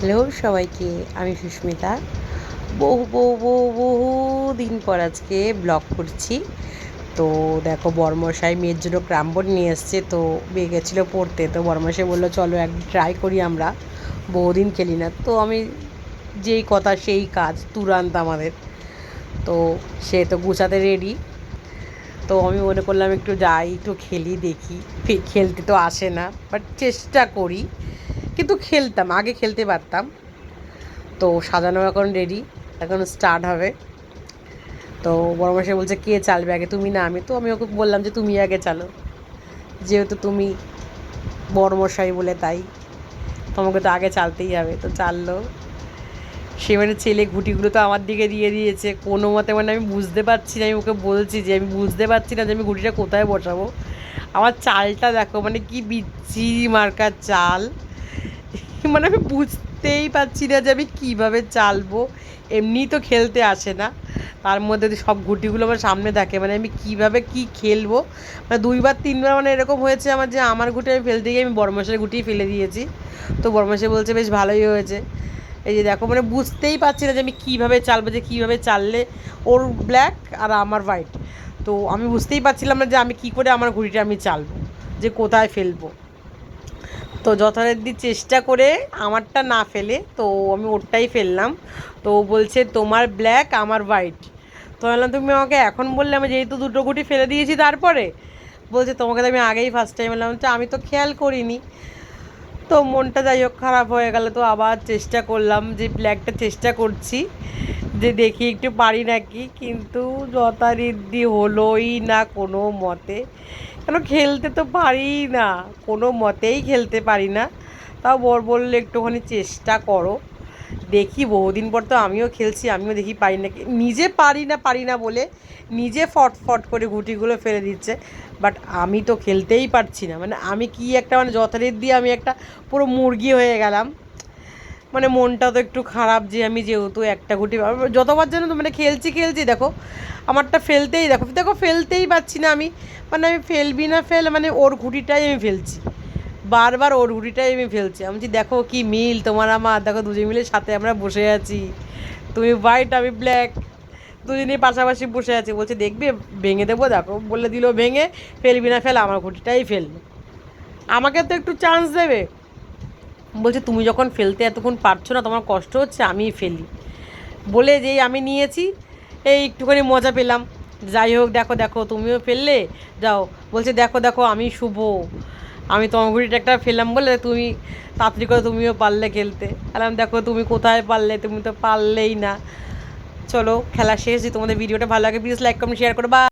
Hello সবাইকে আমি সুস্মিতা। বহু বহু বহু বহু দিন পর আজকে ব্লগ করছি। তো দেখো বর্মশাই মেয়ের জন্য ক্রামবোর্ড নিয়ে এসছে, তো মেয়ে গেছিল পড়তে, তো বর্মশাই বলল, চলো এক ট্রাই করি আমরা। বহুদিন খেলি না। তো আমি যেই কথা সেই কাজ তুরান্ত আমাদের। তো সে তো গুছাতে রেডি তো আমি মনে করলাম একটু যাই, একটু খেলি, দেখি। খেলতে তো আসে না বাট চেষ্টা করি। কিন্তু খেলতাম, আগে খেলতে পারতাম। তো সাজানো এখন রেডি এখন স্টার্ট হবে। তো বড়মাসে বলছে, কে চালবে আগে? তুমি না, আমি তো, আমি ওকে বললাম যে, তুমি আগে চালো। যেহেতু তুমি বড়মশাই বলে তাই, তোমাকে তো আগে চালতেই হবে। তো চাললো। সে মানে ছেলে ঘুটিগুলো তো আমার দিকে দিয়ে দিয়েছে। কোনো মতে মানে আমি বুঝতে পারছি না, আমি ওকে বলছি যে, আমি বুঝতে পারছি না যে, আমি ঘুটিটা কোথায় বসাবো। আমার চালটা দেখো মানে কি বিচ্ছি মার্কার চাল। মানে আমি বুঝতেই পারছি না যে আমি কীভাবে চালবো। এমনিই তো খেলতে আসে না। তার মধ্যে সব ঘুটিগুলো আমার সামনে থাকে মানে আমি কীভাবে কি খেলব? মানে দুইবার, তিনবার মানে এরকম হয়েছে আমার যে আমার ঘুটি আমি ফেলতে গিয়ে আমি বড়মাসের ঘুটি ফেলে দিয়েছি। তো বড়মাসে বলছে, বেশ ভালোই হয়েছে। এই যে দেখো মানে বুঝতেই পারছি না যে আমি কীভাবে চালবো, যে কীভাবে চাললে ওর ব্ল্যাক আর আমার হোয়াইট তো আমি বুঝতেই পারছিলাম না যে আমি কী করে আমার ঘুড়িটা আমি চালবো, যে কোথায় ফেলব। তো যথারীতি চেষ্টা করে আমারটা না ফেলে, তো আমি ওরটাই ফেললাম। তো বলছে, তোমার ব্ল্যাক আমার হোয়াইট তো বললাম, তুমি আমাকে এখন বললে আমি যেহেতু দুটো গুটি ফেলে দিয়েছি তারপরে? বলছে, তোমাকে তো আমি আগেই ফার্স্ট টাইম যে আমি তো খেয়াল করিনি। তো মনটা যাই হোক খারাপ হয়ে গেল, তো আবার চেষ্টা করলাম যে ব্ল্যাকটা চেষ্টা করছি, যে দেখি একটু পারি নাকি। কিন্তু যথারীতি হলোই না কোনো মতে। কেন খেলতে তো পারি না? কোনো মতেই খেলতে পারি না। তাও বর বললে, একটুখানি চেষ্টা করো। দেখি, বহুদিন পর তো আমিও খেলছি, আমিও দেখি পারি না নিজে পারি না পারি না বলে নিজে ফট ফট করে গুটিগুলো ফেলে দিচ্ছে। বাট আমি তো খেলতেই পারছি না। মানে আমি কি একটা মানে যথারীতি আমি একটা পুরো মুরগি হয়ে গেলাম। মানে মনটা তো একটু খারাপ যে আমি যেহেতু একটা গুটি যতবার যেন তো মানে খেলছি খেলছি, দেখো, আমারটা ফেলতেই দেখো দেখো ফেলতেই পারছি না আমি মানে আমি ফেলবি না ফেল মানে ওর ঘুটিটাই আমি ফেলছি, বারবার ওর ঘুটিটাই আমি ফেলছি, আমি বলছি, দেখো কি মিল তোমার আমার, দেখো দুজন মিলে সাথে আমরা বসে আছি, তুমি হোয়াইট আমি ব্ল্যাক দুজনেই পাশাপাশি বসে আছি। বলছে, দেখবে, ভেঙে দেবো, দেখো, বলে দিল, ভেঙে, ফেলবি না ফেল, আমার ঘুটিটাই ফেলবে। আমাকে তো একটু চান্স দেবে। বলছে, তুমি যখন ফেলতে এতক্ষণ পারছ না, তোমার কষ্ট হচ্ছে, আমিই ফেলি। বলে যেই আমি নিয়েছি, এই একটুখানি মজা পেলাম। যাই হোক, দেখো দেখো, তুমিও ফেললে, যাও। বলছে, দেখো দেখো, আমি শুভ। আমি তোমার ঘুড়িটা একটা ফেললাম বলে, তুমি তাড়াতাড়ি করে তুমিও পারলে খেলতে। বললাম দেখো, তুমি কোথায় পারলে? তুমি তো পারলেই না। চলো, খেলা শেষ তোমাদের ভিডিওটা ভালো লাগে প্লিজ লাইক কমেন্ট শেয়ার করো। বা